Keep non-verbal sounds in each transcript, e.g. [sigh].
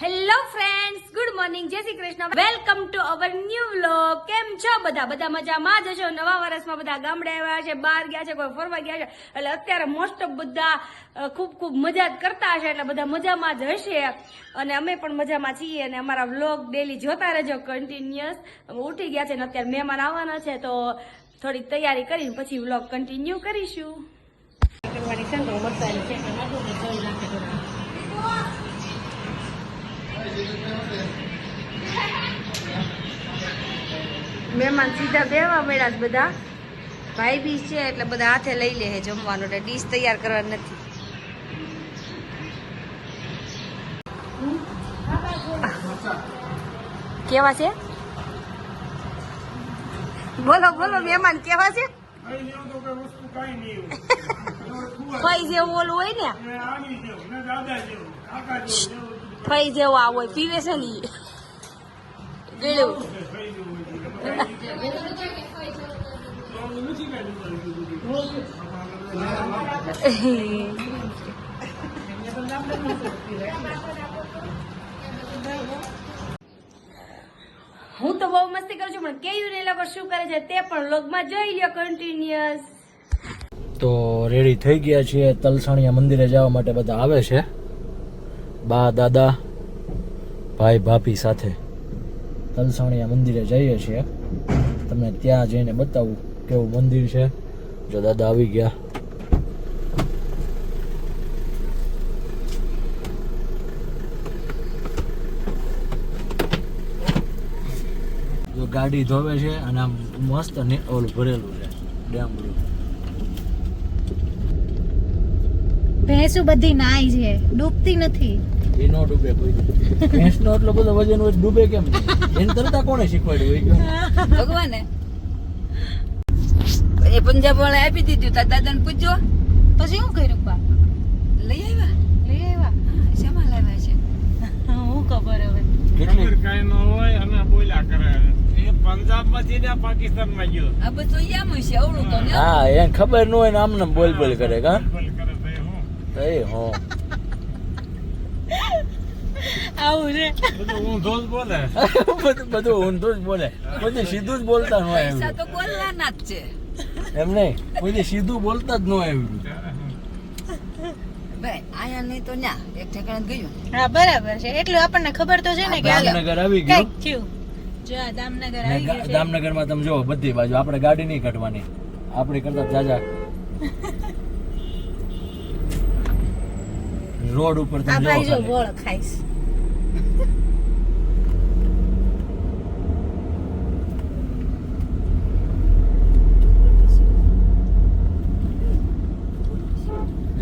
Hello friends good morning જય Shri Krishna welcome to our new vlog કેમ છો બધા? બધા મજામાં જ છો નવા વર્ષમાં બધા ગામડે આવ્યા છે, બહાર ગયા છે, કોઈ ફરવા ગયા છે. એટલે અત્યારે મોસ્ટ ઓફ બધા ખૂબ ખૂબ મજા જ કરતા હશે એટલે બધા મજામાં જ હશે. અને અમે પણ મજામાં છીએ અને અમારા વ્લોગ ડેલી જોતા રહેજો કન્ટિન્યુઅસ ઉઠી ગયા છે અને અત્યારે મહેમાન આવવાના છે, તો થોડીક તૈયારી કરીને પછી વ્લોગ કન્ટિન્યુ કરીશું કરવાની છે ને તો મસાલી છે કે નાખું કે જઈ નાખે થોડા. મહેમાન સીધા બેવા મળ્યા છે બધા. ભાઈ બી છે એટલે બધા હાથે લઈ લે જમવાનું એટલે ડીશ તૈયાર કરવાની નથી. કેવા છે? બોલો બોલો, મહેમાન કેવા છે? ફઈ જેવું ઓલું હોય ને? ફઈ જેવું હોય, પીવે છે ને. ગળ્યું. હું તો બહુ મસ્તી કરું છું, પણ કેયું ને લોકો શું કરે છે તે પણ લોગમાં જોઈ લ્યો કન્ટિન્યુઅસ તો રેડી થઈ ગયા છીએ, તલસાણીયા મંદિરે જવા માટે બધા આવે છે. બા, દાદા, ભાઈ, ભાભી સાથે. તલસાણિયા મંદિરે જઈએ છીએ. તમને ત્યાં જઈને બતાવું કેવું મંદિર છે. જો દાદા આવી ગયા. જો ગાડી ધોવે છે અને આમ મસ્ત ઓલું ભરેલું છે. ડામડું ભેંસું બધી નાય છે. ડૂબતી નથી. એ નો ડૂબે કોઈ ભેંસનો એટલો બધો વજન હોય ડૂબે કેમ એને તરતા કોણે શીખવાડ્યું હોય ભગવાને. એ પંજાબ વાળા આપી દીધું તા દાદા ને પૂછ્યો પછી શું કર્યું બા લઈ આવ્યા? લઈ આવ્યા? શેમાં લાવ્યા છે? હું ખબર હવે. ખબર કાંઈ ન હોય અને બોલ્યા કરે. એ પંજાબમાંથી ને પાકિસ્તાનમાં ગયો. આ બધું યામ છે અવળું તો હા. એને ખબર ન હોય ને આમને આમ બોલ બોલ કરે કા? બોલ કરે તો એ હું. હો. આવું છે. બધું ઊંધો જ બોલે. બધું બધું ઊંધું જ બોલે. બધું સીધું જ બોલતા ન હોય પૈસા તો બોલવાના જ છે. એમ નહીં. કોઈ સીધું બોલતા જ ન હોય ભાઈ આયા નહીં તો ન્યા. એક ઠેકાણે ગયું. હા બરાબર છે. એટલું આપણને ખબર તો છે ને કે દામનગર આવી ગયું. થયું. જો દામનગર આવી ગયું દામનગરમાં તમે જોવો બધી બાજુ આપણે ગાડી નહીં કાઢવાની. આપણી કરતા જાજા. [laughs] રોડ ઉપર તમે જો ખાઈશ.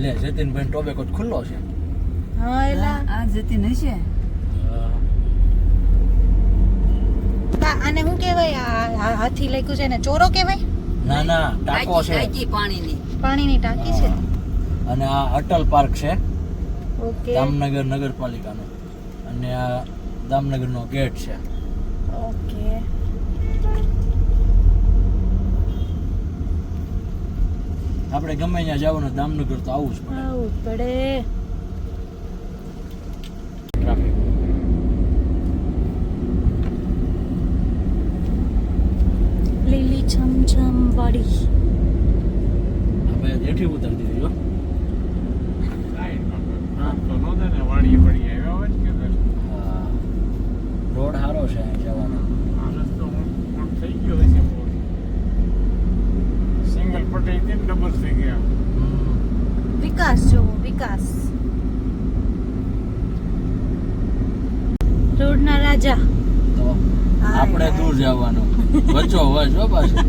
લે જતીનભાઈ ટોબેકો ખુલ્લો છે. હા એલા. આ જતીન હશે. આને શું કહેવાય? આ આ હાથી લખ્યું છે ને ચોરો કહેવાય? ના ના ટાંકો છે. ટાંકી પાણીની. પાણીની ટાંકી છે. અને આ અટલ પાર્ક છે. ઓકે. જામનગર નગરપાલિકાનો. અને આ દામનગરનો ગેટ છે. ઓકે. આપણે ગમે ત્યાં જવાનું દામનગર તો આવવું જ પડે. આવું પડે. ટ્રાફિક લીલી છમછમ વાળી આપણે જેઠી ઉતરતી હતી હો. કાંઈ ન તો નો દે ને વાડી પડી આવ્યા હોય ને કે બસ. હા. રોડ સારો છે અહીં જવાનો આ રસ્તો આમ- આમ થઈ ગયો હશે બહુ. સિંગલ પટાઈ હતી ને ડબલ થઈ ગયા વિકાસ જોવો વિકાસ. રોડના રાજા. આપણે દૂર જવાનું. બચો અવાજ હો પાછું.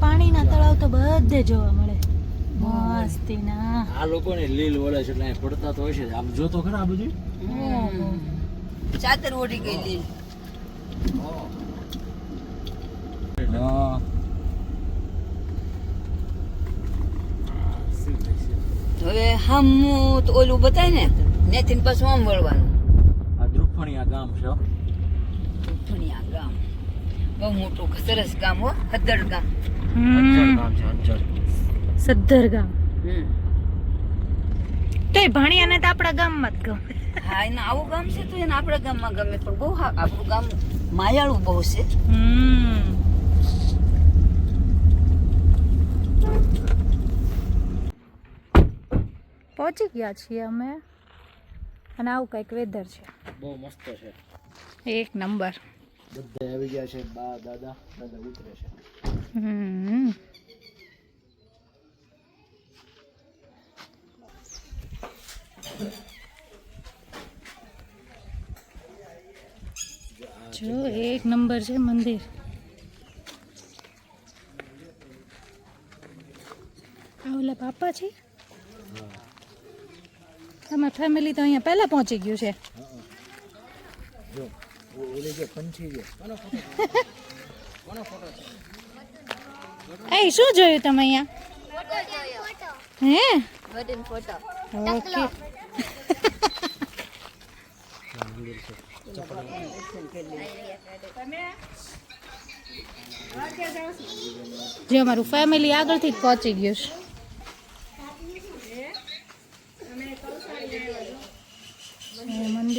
પાણીના તળાવ તો બધે જોવા મળે. મસ્તીના. આ લોકોને લીલ વળે છે એટલે પડતા તો હોય છે આમ જો તો ખરા આ બધું? ચાદર ઓઢી ગયેલી હા. હવે હમ તો ઓલું બતાય ને નેથી પાછું આમ વળવાનું. આ દ્રુપણિયા ગામ છે દ્રુપણિયા ગામ. બહુ મોટું સરસ ગામ હો. હદ્દર ગામ. અજ્જર ગામ છે અજ્જર સદ્ધર ગામ. હમ. તો એ ભાણિયાને તો આપણા ગામમાં જ ગમે. હા એને આવું ગામ છે તો એને આપણા ગામમાં ગમે પણ બહુ હા આપણું ગામ માયાળું બહુ છે. હમ. પહોંચી ગયા છીએ અમે. અને આવું કંઈક વેધર છે. બહુ મસ્ત છે. એક નંબર. બધા આવી ગયા છે બા દાદા દાદા ઉતરે છે. હમ. જો એક નંબર છે મંદિર. આ ઓલા પાપા છે? તમારી ફેમિલી તો અહીંયા પહેલા પહોંચી ગયું છે. જો ઓલી જે પંછી છે એ શું જોયું તમે અહીંયા? હે? ઓકે. જે અમારું ફેમિલી આગળથી જ પહોંચી ગયું છે એ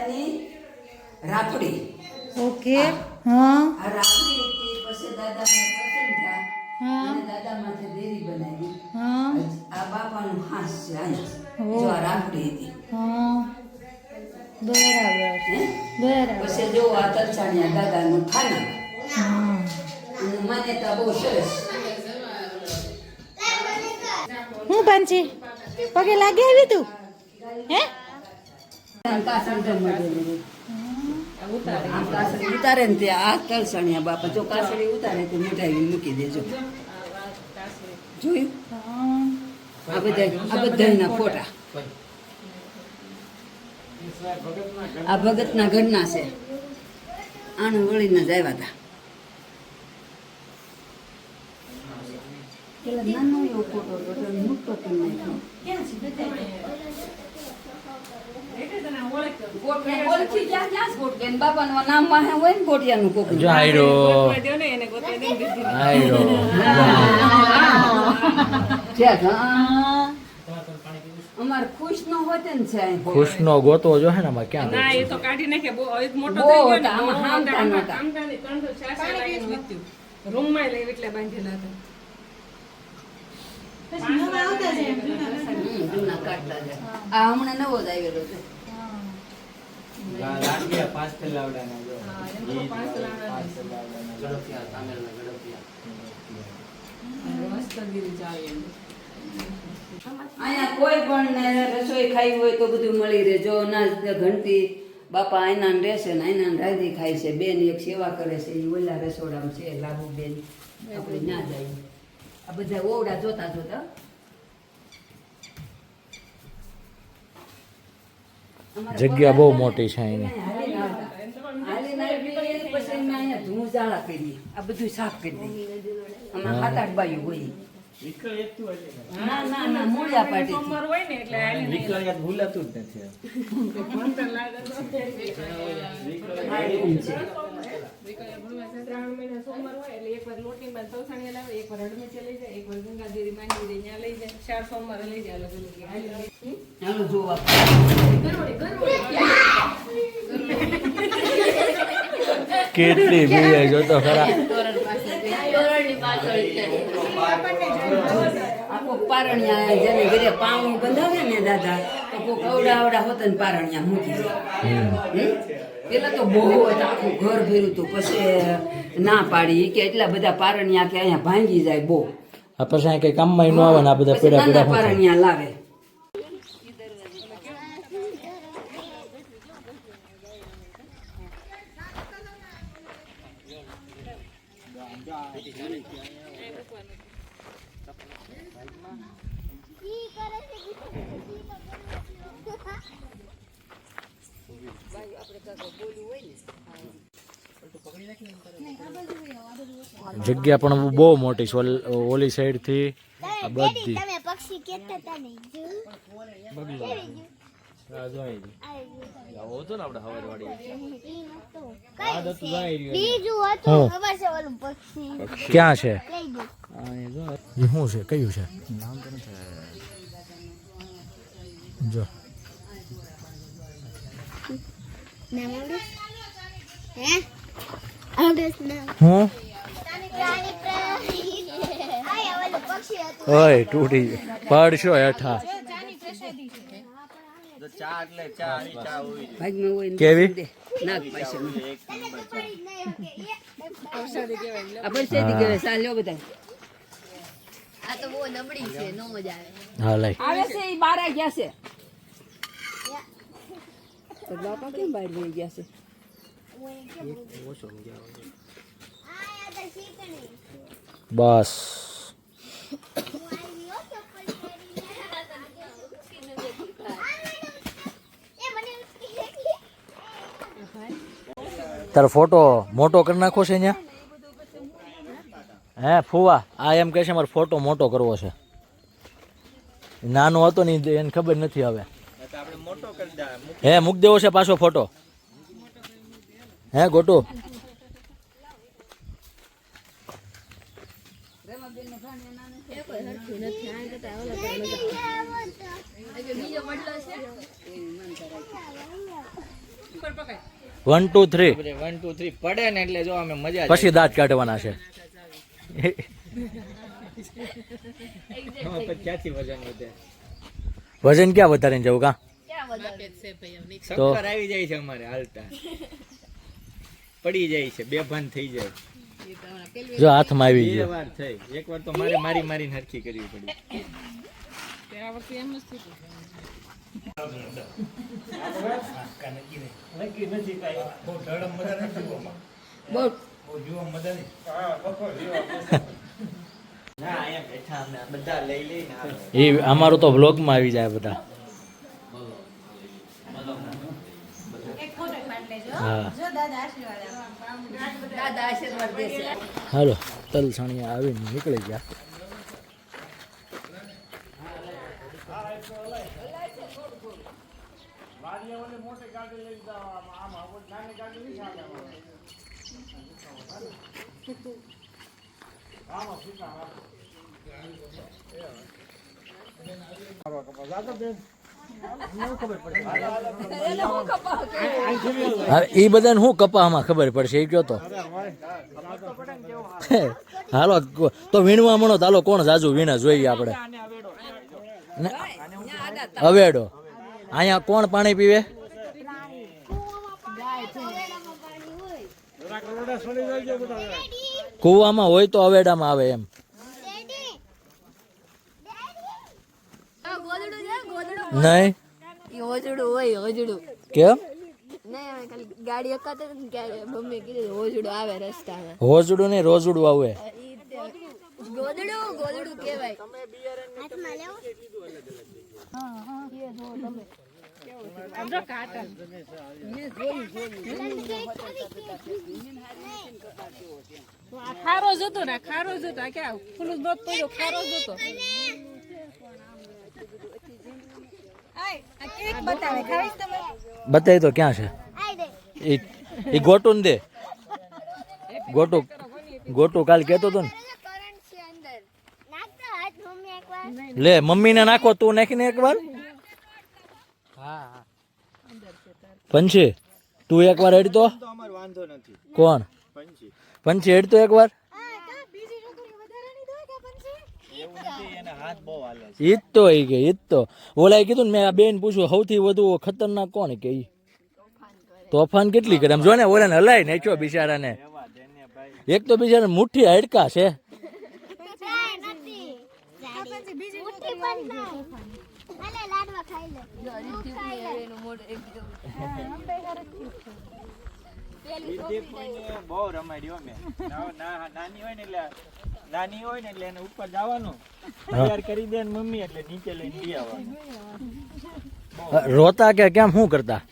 દાદાની રાખડી ઓકે હા. આ રાખડી હતી પછી દાદાને પસંદ હા. અને દાદા માથે દેરી બનાવી. હા. આ બાપાનું હાસ છે આ જો આ રાખડી હતી. હા. બરાબર છે બરાબર પછી જો આ તરછાણિયા દાદાનું ખાના હા. મને તો બહુ સરસ. હું પાંચી પગે લાગી આવી તું? હે કાસણ જમવા દેલી. આમ કાસળી ઉતારે ને ત્યાં આ તરછાણિયા બાપા જો કાસળી ઉતારે તો મીઠાઈ મૂકી દેજો જોયું આ બધા આ બધાના ફોટા આ ભગતના ઘરના છે. આને વળીને જ આવ્યા હતા નાનો એવો ફોટો મોટો કરી નાખ્યો ખુશ નો ગોતો છે જો હે ને આમાં ક્યાં ના ગોતવો? એ તો કાઢી નાખે બહુ મોટો થઈ ગયો હતા, આમાં બહુ હામટા આમાં નહોતા. આમટા ની ત્રણસો ચાર ચાર લાઈન વીત્યું રૂમમાં લઈ એટલે અહીંયા કોઈ પણ ને રસોઈ ખાઈ હોય તો બધું મળી રહે. જો ના ઘંટી બાપા આઈના ને રહેશે ને એના રાજી ખાય છે. બેન એક સેવા કરે છે એ ઓલા રસોડામાં છે લાભુ બેન આપણે ના જાય. આ બધા ઓવડા જોતા જોતા જગ્યા બહુ મોટી છે એની આ બધું સાફ કરી દઈએ ના ના ના મૂળિયા પાટી હોય ને એટલે આવીને શ્રાવણ મહિના સોમવાર હોય એટલે એક વાર લોટની બાદ તવસાણીયા લાવે એક વાર હળમીચે લઈ જાય એક વાર ગંગાદેવી માંડી દે ત્યાં લઈ જાય ચાર સોમવારે લઈ જાય અલગ અલગ હાલી. જોવા કેટલી ભીડ જો તો ખરા. આખો પારણિયા જેને ઘરે પાવણું બંધાવે ને દાદા તો કોક અવડા અવડા હોત ને પારણિયા મૂકી દે? પેલા તો બહુ આખું ઘર ભર્યું હતું. પછી ના પાડી. કે એટલા બધા પારણિયા કે અહીંયા ભાંગી જાય બહુ. પછી કઈ કામમાં ન આવે ને આ બધા પેડા પીડા? પારણિયા લાવે. જગ્યા પણ બહુ મોટી છે ઓલી સાઈડથી આ બધી. ક્યાં છે? શું છે? કયું છે? જો. નામ આવડે હે? આવડે નામ હું ઓય તૂટી પડશો હેઠા. કેવી? દે. નાગ પાસે પડી નહીં કે આ પરસેદી કહેવાય ચાલ્યો બધા આ તો બહુ નબળી છે નો મજા આવે હા લઈ આવે છે એ બાર ગયા છે. તો બાપા કેમ બહાર વહી ગયા છે બસ. તારો ફોટો મોટો કરી નાખો છે અહીંયા? હે, ફુવા, આ એમ કહે છે મારો ફોટો મોટો કરવો છે. નાનો હતો ને એને ખબર નથી હવે. હે મૂક દેવો છે પાછો ફોટો. હે ગોટુ? One two three one two three પડે ને એટલે જો અમે મજા પછી દાંત કાઢવાના છે. [laughs] વજન ક્યાં વધારીને જવું કા? તો આવી જાય છે અમારે હાલતા. પડી જાય છે બેભાન થઈ જાય. જો હાથમાં આવી ગયો. વાર થઈ. એકવાર તો મારે મારી મારી હરખી કરવી પડી. આ વખતે એમ જ થયું ના એમ બેઠા અમે બધા લઈ લઈને આવે. એ અમારું તો વ્લોગમાં આવી જાય બધા હા દાદા આશીર્વાદ દેશે હાલો તલસણિયા આવીને નીકળી ગયા. હા એ બધાને શું કપામાં ખબર પડશે? એ કયો તો? [laughs] હાલો, તો વીણવા મળો તો હાલો, કોણ જાજુ વીણા? જોઈએ આપણે. અવેડો. અહીંયા કોણ પાણી પીવે? કુવામાં હોય તો અવેડામાં આવે એમ. નહીં? એ હોજડું હોય હોજડું. કેમ? નહીં અમે ખાલી ગાડી અકાતે મમ્મી કીધું હોજડું આવે રસ્તામાં. હોજડું નહીં રોજડું આવે. ખારો જતો ને ખારો જતો. ક્યાં ખુલ્લું જ નહોતું ખારો જ હતો બતાવી તો ક્યાં છે? એ એ ગોટું ને દે. ગોટું ગોટું કાલ કહેતો હતો ને. હાથ મમ્મી ને લે મમ્મીને નાખો તું નાખીને એકવાર. પંછી તું એકવાર હેડતો. વાંધો નથી. કોણ? પંછી હેડતો એકવાર હા તો બીજી છોકરી વધારાની દો કે પછી એવું નથી એના હાથ બહુ હાલે છે. ઈ જ તો એ કે ઈજ તો. ઓલાએ કીધું ને મેં આ બેન પૂછ્યું સૌથી વધુ ખતરનાક કોણ? કે ઈ. તોફાન કેટલી કરે? આમ જો ને ઓલાને હલાય ને ચો બિચારાને. એક તો બિચારા મુઠ્ઠી હાડકા છે. બહુ રમાડ્યો મેં. નાની હોય ને એટલે નાની હોય ને એટલે એને ઉપર જવાનું. તૈયાર કરી દે ને મમ્મી એટલે નીચે લઈને લઈ આવવાનું. રોતા કે કેમ શું કરતા?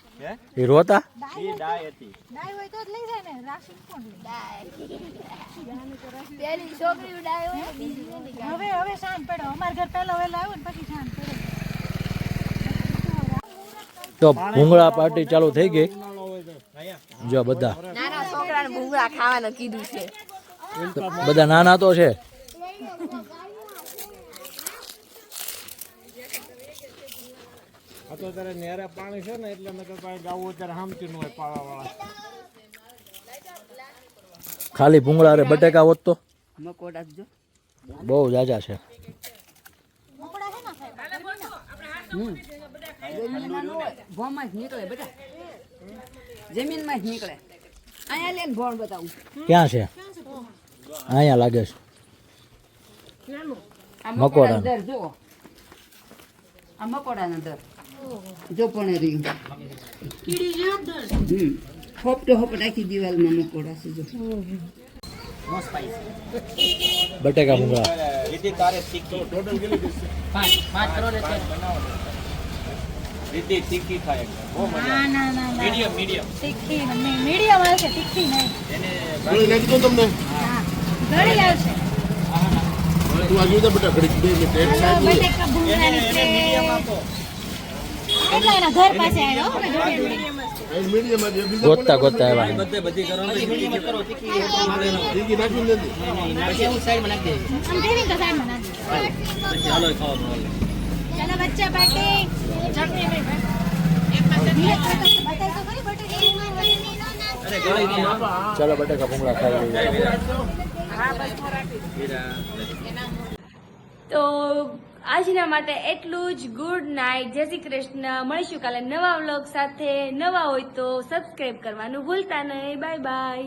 એ રોતા? એ ડાય હતી. ડાય હોય તો જ લઈ જાય ને. રાશિ કોણ લે? પેલી છોકરી ઉડાય હોય બીજી હવે હવે શાંત પડો. અમાર ઘર પહેલો વહેલો આવ્યો ને પછી શાંત પડો. તો ભૂંગળા પાર્ટી ચાલુ થઈ ગઈ. જો બધા. નાના છોકરાને ભૂંગળા ખાવાનું કીધું છે. બધા નાના તો છે. તો તારે નેરે પાણી છે ને એટલે નકર પાસે ગાવું અત્યારે હામતી હોય પાવા વાળા ખાલી ભૂંગળા રે બટેકા હોત તો? બહુ જાજા છે. જમીનમાં ન હોય ભોંમાં જ નીકળે બેટા જમીનમાં નીકળે. અહીંયા લઈને ભોણ બતાવું. ક્યાં છે? અહીંયા લાગે છે. આ મકોડાનો. મકોડાનો. દર જુઓ. આ મકોડાનો દર. જો પણ રહ્યું. હમ. હોપટો હોપ રાખી દિવાલમાં મકોડા છે જો. બટેકા ભૂંગળા. તારે રીતિ તીખી ખાય બહુ મજા ના ના ના ના. Medium medium. તીખી નહીં મીડિયમ આવશે તીખી નહીં. એને ગળી આવશે. બટેકા ભૂંગળાની એને મીડિયમ આપો. એટલા એના ઘર પાસે આવ્યો હો, જોડે જોડે. ગોતતા ગોતતા આવ્યા. બધે બધી કરો મીડિયમ કરો તીખી નાખી દો. ચાલો ચાલો બટેકા ભૂંગળા ખાઈ લઈએ. તો આજના માટે એટલું જ. ગુડ નાઇટ જય શ્રી કૃષ્ણ. મળીશું કાલે નવા વ્લોગ સાથે. નવા હોય તો સબસ્ક્રાઈબ કરવાનું ભૂલતા નહીં. Bye bye